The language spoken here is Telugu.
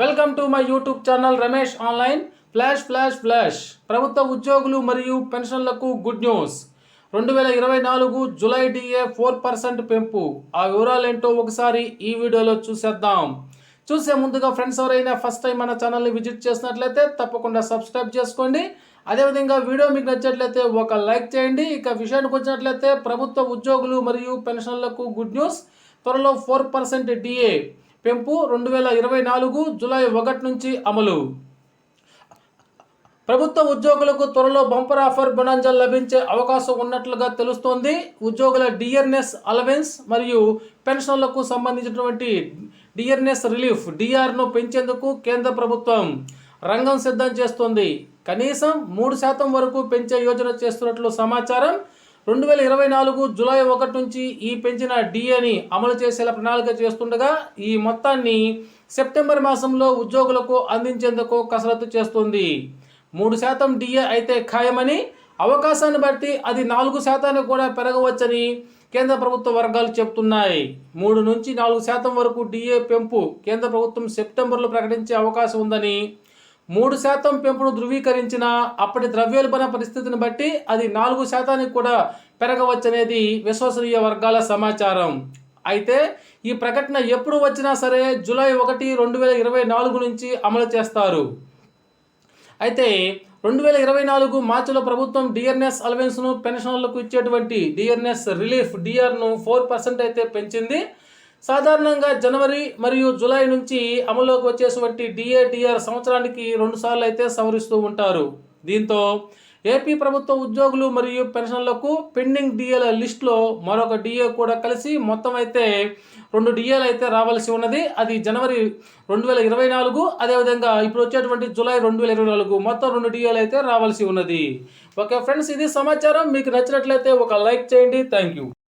Welcome to my YouTube channel Ramesh online. Flash flash flash. ప్రభుత్వ ఉద్యోగులు మరియు పెన్షన్లకు గుడ్ న్యూస్. రెండు వేల ఇరవై నాలుగు జులై డిఏ ఫోర్ పర్సెంట్ పెంపు. ఆ వివరాలేంటో ఒకసారి ఈ వీడియోలో చూసేద్దాం. చూసే ముందుగా ఫ్రెండ్స్ ఎవరైనా ఫస్ట్ టైం మన ఛానల్ని విజిట్ చేసినట్లయితే తప్పకుండా సబ్స్క్రైబ్ చేసుకోండి. అదేవిధంగా వీడియో మీకు నచ్చినట్లయితే ఒక లైక్ చేయండి. ఇక విషయానికి వచ్చినట్లయితే ప్రభుత్వ ఉద్యోగులు మరియు పెన్షన్లకు గుడ్ న్యూస్. త్వరలో ఫోర్ పర్సెంట్ డిఏ. పెంపు రెండు వేల ఇరవై నాలుగు జూలై ఒకటి నుంచి అమలు. ప్రభుత్వ ఉద్యోగులకు త్వరలో బంపర్ ఆఫర్ బొనాంజల్ లభించే అవకాశం ఉన్నట్లుగా తెలుస్తోంది. ఉద్యోగుల డిఆర్ఎస్ అలవెన్స్ మరియు పెన్షన్లకు సంబంధించినటువంటి డిఆర్ఎన్ఎస్ రిలీఫ్ డిఆర్ను పెంచేందుకు కేంద్ర ప్రభుత్వం రంగం సిద్ధం చేస్తోంది. కనీసం మూడు శాతం వరకు పెంచే యోజన చేస్తున్నట్లు సమాచారం రెండు వేల ఇరవై నాలుగు జూలై ఒకటి నుంచి ఈ పెంచిన డిఏని అమలు చేసేలా ప్రణాళిక చేస్తుండగా ఈ మొత్తాన్ని సెప్టెంబర్ మాసంలో ఉద్యోగులకు అందించేందుకు కసరత్తు చేస్తుంది. మూడు శాతం డిఏ అయితే ఖాయమని అవకాశాన్ని బట్టి అది నాలుగు శాతానికి కూడా పెరగవచ్చని కేంద్ర ప్రభుత్వ వర్గాలు చెబుతున్నాయి. మూడు నుంచి నాలుగు శాతం వరకు డిఏ పెంపు కేంద్ర ప్రభుత్వం సెప్టెంబర్లో ప్రకటించే అవకాశం ఉందని మూడు శాతం పెంపును ధృవీకరించిన అప్పటి ద్రవ్యోల్బణ పరిస్థితిని బట్టి అది నాలుగు శాతానికి కూడా పెరగవచ్చనేది విశ్వసనీయ వర్గాల సమాచారం. అయితే ఈ ప్రకటన ఎప్పుడు వచ్చినా సరే జూలై ఒకటి రెండు వేల ఇరవై నాలుగు నుంచి అమలు చేస్తారు. అయితే రెండు వేల ఇరవై నాలుగు మార్చిలో ప్రభుత్వం డిఆర్ఎస్ అలవెన్స్ను పెన్షన్లకు ఇచ్చేటువంటి డిఆర్ఎస్ రిలీఫ్ డిఆర్ను ఫోర్ పర్సెంట్ అయితే పెంచింది. సాధారణంగా జనవరి మరియు జూలై నుంచి అమలులోకి వచ్చేటువంటి డిఏడిఆర్ సంవత్సరానికి రెండుసార్లు అయితే సవరిస్తూ ఉంటారు. దీంతో ఏపీ ప్రభుత్వ ఉద్యోగులు మరియు పెన్షన్లకు పెండింగ్ డిఏల లిస్టులో మరొక డిఏ కూడా కలిసి మొత్తం అయితే రెండు డిఏలు అయితే రావాల్సి ఉన్నది. అది జనవరి రెండు వేల ఇరవై నాలుగు అదేవిధంగా ఇప్పుడు వచ్చేటువంటి జూలై రెండు వేల ఇరవై నాలుగు మొత్తం రెండు డిఏలు అయితే రావాల్సి ఉన్నది. ఓకే ఫ్రెండ్స్ ఇది సమాచారం. మీకు నచ్చినట్లయితే ఒక లైక్ చేయండి. Thank you.